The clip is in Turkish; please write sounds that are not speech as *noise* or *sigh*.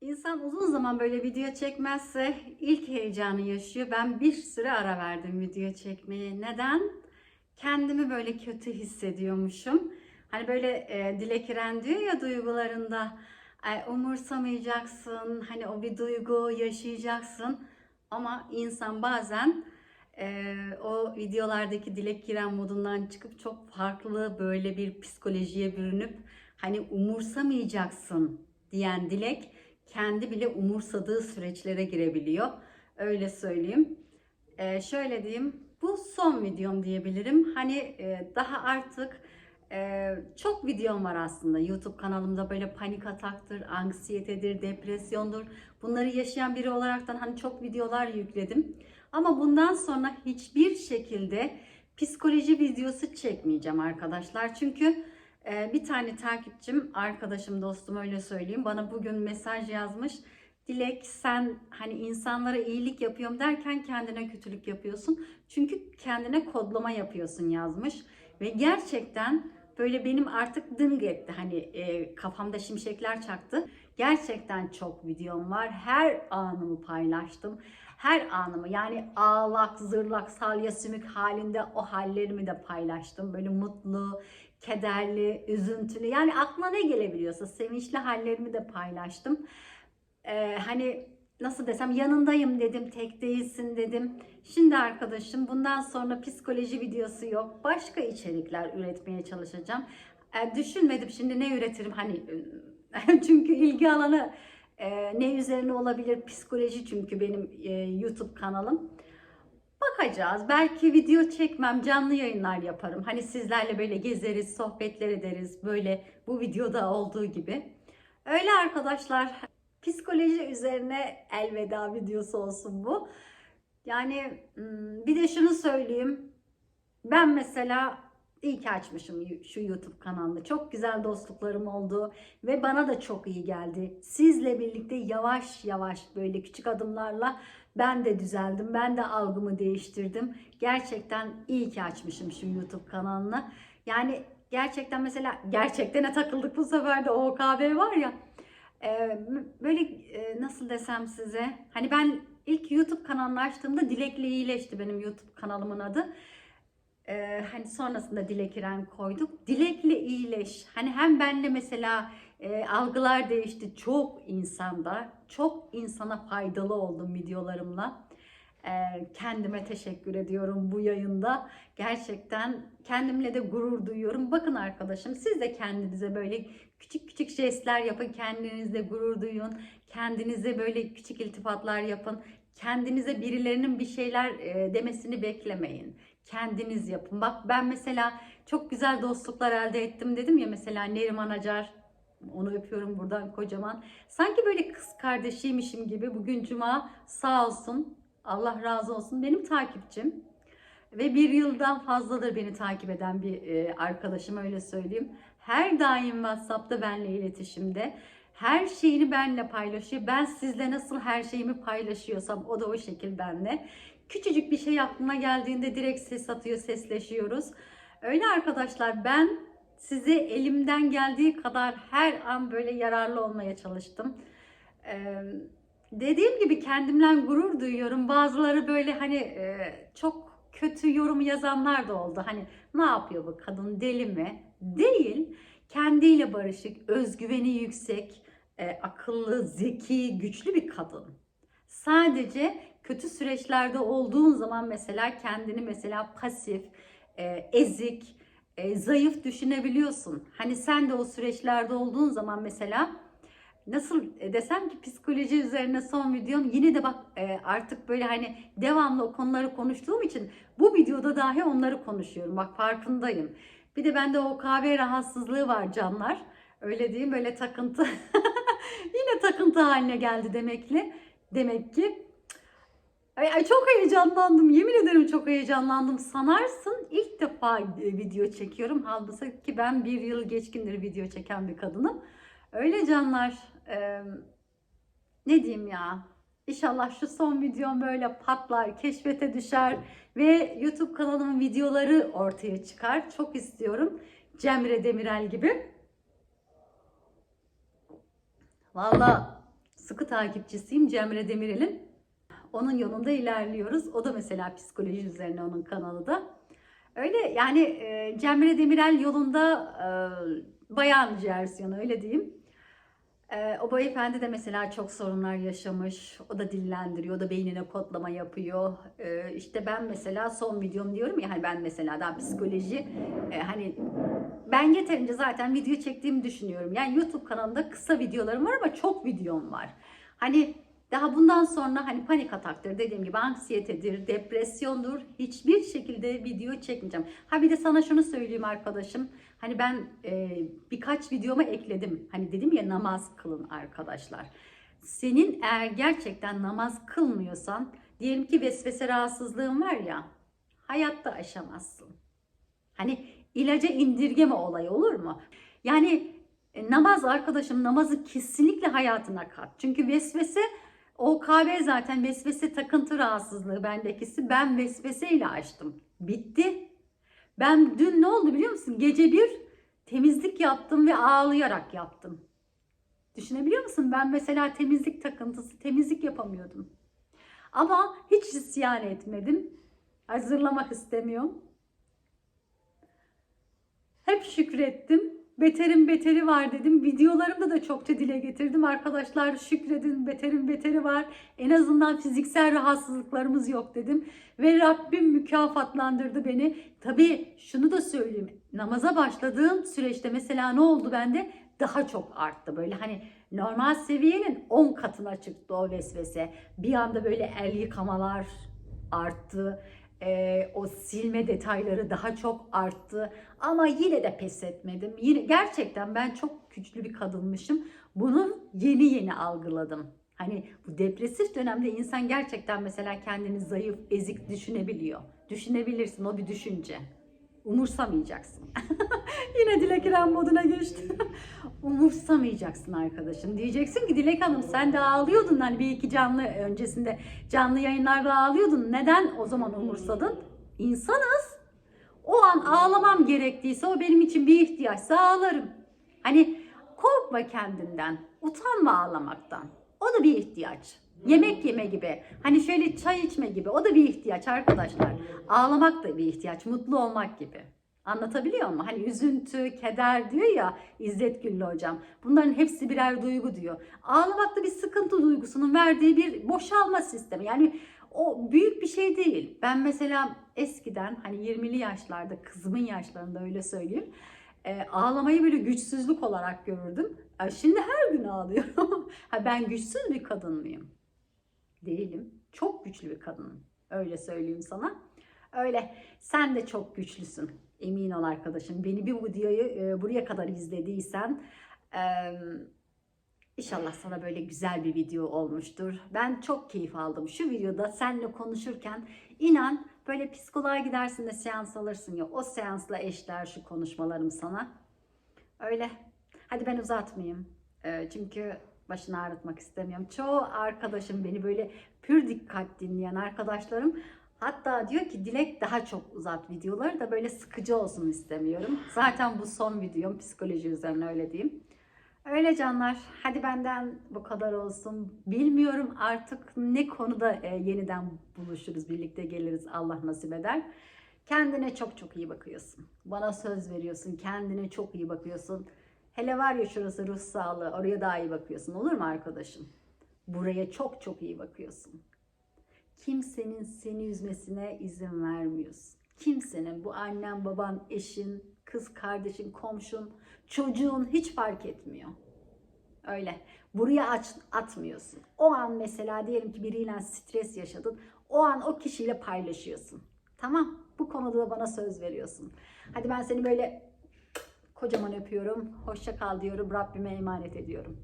İnsan uzun zaman böyle video çekmezse ilk heyecanı yaşıyor. Ben bir süre ara verdim video çekmeye. Neden? Kendimi böyle kötü hissediyormuşum. Hani böyle e, İren diyor ya duygularında "Ay, umursamayacaksın. Hani o bir duygu yaşayacaksın. Ama insan bazen e, o videolardaki Dilek İren modundan çıkıp çok farklı böyle bir psikolojiye bürünüp hani umursamayacaksın diyen Dilek kendi bile umursadığı süreçlere girebiliyor. Öyle söyleyeyim. Ee, şöyle diyeyim. Bu son videom diyebilirim. Hani e, daha artık e, çok videom var aslında. YouTube kanalımda böyle panik ataktır, anksiyetedir, depresyondur. Bunları yaşayan biri olaraktan hani çok videolar yükledim. Ama bundan sonra hiçbir şekilde psikoloji videosu çekmeyeceğim arkadaşlar. Çünkü bir tane takipçim, arkadaşım, dostum öyle söyleyeyim. Bana bugün mesaj yazmış. Dilek sen hani insanlara iyilik yapıyorum derken kendine kötülük yapıyorsun. Çünkü kendine kodlama yapıyorsun yazmış. Ve gerçekten böyle benim artık dıng etti. Hani e, kafamda şimşekler çaktı. Gerçekten çok videom var. Her anımı paylaştım. Her anımı yani ağlak, zırlak, salya sümük halinde o hallerimi de paylaştım. Böyle mutlu, kederli, üzüntülü yani aklına ne gelebiliyorsa sevinçli hallerimi de paylaştım. Ee, hani nasıl desem yanındayım dedim, tek değilsin dedim. Şimdi arkadaşım bundan sonra psikoloji videosu yok. Başka içerikler üretmeye çalışacağım. Ee, düşünmedim şimdi ne üretirim hani *laughs* çünkü ilgi alanı e, ne üzerine olabilir psikoloji çünkü benim e, YouTube kanalım. Bakacağız. Belki video çekmem, canlı yayınlar yaparım. Hani sizlerle böyle gezeriz, sohbetler ederiz. Böyle bu videoda olduğu gibi. Öyle arkadaşlar. Psikoloji üzerine elveda videosu olsun bu. Yani hmm, bir de şunu söyleyeyim. Ben mesela iyi ki açmışım şu YouTube kanalını. Çok güzel dostluklarım oldu ve bana da çok iyi geldi. Sizle birlikte yavaş yavaş böyle küçük adımlarla ben de düzeldim. Ben de algımı değiştirdim. Gerçekten iyi ki açmışım şu YouTube kanalını. Yani gerçekten mesela gerçekten takıldık bu sefer de OKB var ya. E, böyle e, nasıl desem size. Hani ben ilk YouTube kanalını açtığımda Dilek'le iyileşti benim YouTube kanalımın adı. Ee, hani sonrasında Dilek İren koyduk. Dilek'le iyileş. Hani hem benle mesela e, algılar değişti çok insanda. Çok insana faydalı oldum videolarımla. E, kendime teşekkür ediyorum bu yayında. Gerçekten kendimle de gurur duyuyorum. Bakın arkadaşım siz de kendinize böyle küçük küçük jestler yapın. Kendinizle gurur duyun. Kendinize böyle küçük iltifatlar yapın. Kendinize birilerinin bir şeyler e, demesini beklemeyin. Kendiniz yapın. Bak ben mesela çok güzel dostluklar elde ettim dedim ya mesela Neriman Acar onu öpüyorum buradan kocaman. Sanki böyle kız kardeşiymişim gibi bugün cuma sağ olsun Allah razı olsun benim takipçim. Ve bir yıldan fazladır beni takip eden bir e, arkadaşım öyle söyleyeyim. Her daim WhatsApp'ta benimle iletişimde. Her şeyini benimle paylaşıyor. Ben sizle nasıl her şeyimi paylaşıyorsam o da o şekil benimle. Küçücük bir şey aklına geldiğinde direkt ses atıyor, sesleşiyoruz. Öyle arkadaşlar ben size elimden geldiği kadar her an böyle yararlı olmaya çalıştım. Ee, dediğim gibi kendimden gurur duyuyorum. Bazıları böyle hani e, çok kötü yorum yazanlar da oldu. Hani ne yapıyor bu kadın deli mi? Değil. Kendiyle barışık, özgüveni yüksek, e, akıllı, zeki, güçlü bir kadın. Sadece kötü süreçlerde olduğun zaman mesela kendini mesela pasif, e, ezik, e, zayıf düşünebiliyorsun. Hani sen de o süreçlerde olduğun zaman mesela nasıl desem ki psikoloji üzerine son videom yine de bak e, artık böyle hani devamlı o konuları konuştuğum için bu videoda dahi onları konuşuyorum. Bak farkındayım. Bir de bende o kahve rahatsızlığı var canlar. Öyle diyeyim böyle takıntı. *laughs* yine takıntı haline geldi demekli. Demek ki Ay, ay çok heyecanlandım. Yemin ederim çok heyecanlandım. Sanarsın ilk defa e, video çekiyorum. Halbuki ki ben bir yıl geçkindir video çeken bir kadınım. Öyle canlar. Ee, ne diyeyim ya. İnşallah şu son videom böyle patlar, keşfete düşer ve YouTube kanalımın videoları ortaya çıkar. Çok istiyorum. Cemre Demirel gibi. Valla sıkı takipçisiyim Cemre Demirel'in. Onun yolunda ilerliyoruz. O da mesela psikoloji üzerine onun kanalı da. Öyle yani e, Cemre Demirel yolunda e, bayan versiyonu öyle diyeyim. E, o beyefendi de mesela çok sorunlar yaşamış. O da dillendiriyor, o da beynine kodlama yapıyor. E, işte ben mesela son videom diyorum ya hani ben mesela daha psikoloji e, hani ben yeterince zaten video çektiğimi düşünüyorum. Yani YouTube kanalında kısa videolarım var ama çok videom var. Hani daha bundan sonra hani panik ataktır dediğim gibi anksiyetedir, depresyondur. Hiçbir şekilde video çekmeyeceğim. Ha bir de sana şunu söyleyeyim arkadaşım. Hani ben e, birkaç videoma ekledim. Hani dedim ya namaz kılın arkadaşlar. Senin eğer gerçekten namaz kılmıyorsan diyelim ki vesvese rahatsızlığın var ya hayatta aşamazsın. Hani ilaca indirgeme olayı olur mu? Yani e, namaz arkadaşım namazı kesinlikle hayatına kat. Çünkü vesvese OKB zaten vesvese takıntı rahatsızlığı bendekisi. Ben vesveseyle açtım. Bitti. Ben dün ne oldu biliyor musun? Gece bir temizlik yaptım ve ağlayarak yaptım. Düşünebiliyor musun? Ben mesela temizlik takıntısı, temizlik yapamıyordum. Ama hiç isyan etmedim. Hazırlamak istemiyorum. Hep şükrettim. Beterin beteri var dedim. Videolarımda da çokça dile getirdim. Arkadaşlar şükredin beterin beteri var. En azından fiziksel rahatsızlıklarımız yok dedim. Ve Rabbim mükafatlandırdı beni. Tabii şunu da söyleyeyim. Namaza başladığım süreçte mesela ne oldu bende? Daha çok arttı. Böyle hani normal seviyenin 10 katına çıktı o vesvese. Bir anda böyle el yıkamalar arttı e, o silme detayları daha çok arttı. Ama yine de pes etmedim. Yine gerçekten ben çok güçlü bir kadınmışım. Bunu yeni yeni algıladım. Hani bu depresif dönemde insan gerçekten mesela kendini zayıf, ezik düşünebiliyor. Düşünebilirsin o bir düşünce. Umursamayacaksın. *laughs* Yine Dilek İrem moduna geçti. *laughs* Umursamayacaksın arkadaşım. Diyeceksin ki Dilek Hanım sen de ağlıyordun hani bir iki canlı öncesinde canlı yayınlarda ağlıyordun. Neden o zaman umursadın? İnsanız. O an ağlamam gerektiyse o benim için bir ihtiyaçsa ağlarım. Hani korkma kendinden. Utanma ağlamaktan. O da bir ihtiyaç. Yemek yeme gibi. Hani şöyle çay içme gibi. O da bir ihtiyaç arkadaşlar. Ağlamak da bir ihtiyaç. Mutlu olmak gibi. Anlatabiliyor muyum? Hani üzüntü, keder diyor ya İzzet Güllü hocam. Bunların hepsi birer duygu diyor. Ağlamak da bir sıkıntı duygusunun verdiği bir boşalma sistemi. Yani o büyük bir şey değil. Ben mesela eskiden hani 20'li yaşlarda kızımın yaşlarında öyle söyleyeyim. e, ağlamayı böyle güçsüzlük olarak görürdüm. E, şimdi her gün ağlıyorum. *laughs* ha, ben güçsüz bir kadın mıyım? Değilim. Çok güçlü bir kadınım. Öyle söyleyeyim sana. Öyle. Sen de çok güçlüsün. Emin ol arkadaşım. Beni bir videoyu e, buraya kadar izlediysen inşallah sana böyle güzel bir video olmuştur. Ben çok keyif aldım şu videoda seninle konuşurken. inan böyle psikoloğa gidersin de seans alırsın ya. O seansla eşler şu konuşmalarım sana. Öyle. Hadi ben uzatmayayım. E, çünkü başını ağrıtmak istemiyorum. Çoğu arkadaşım beni böyle pür dikkat dinleyen arkadaşlarım Hatta diyor ki Dilek daha çok uzat videoları da böyle sıkıcı olsun istemiyorum. Zaten bu son videom psikoloji üzerine öyle diyeyim. Öyle canlar. Hadi benden bu kadar olsun. Bilmiyorum artık ne konuda e, yeniden buluşuruz, birlikte geliriz Allah nasip eder. Kendine çok çok iyi bakıyorsun. Bana söz veriyorsun. Kendine çok iyi bakıyorsun. Hele var ya şurası ruh sağlığı. Oraya daha iyi bakıyorsun. Olur mu arkadaşım? Buraya çok çok iyi bakıyorsun kimsenin seni üzmesine izin vermiyorsun. Kimsenin bu annen, baban, eşin, kız kardeşin, komşun, çocuğun hiç fark etmiyor. Öyle. Buraya aç, atmıyorsun. O an mesela diyelim ki biriyle stres yaşadın. O an o kişiyle paylaşıyorsun. Tamam. Bu konuda da bana söz veriyorsun. Hadi ben seni böyle kocaman öpüyorum. Hoşça kal diyorum. Rabbime emanet ediyorum.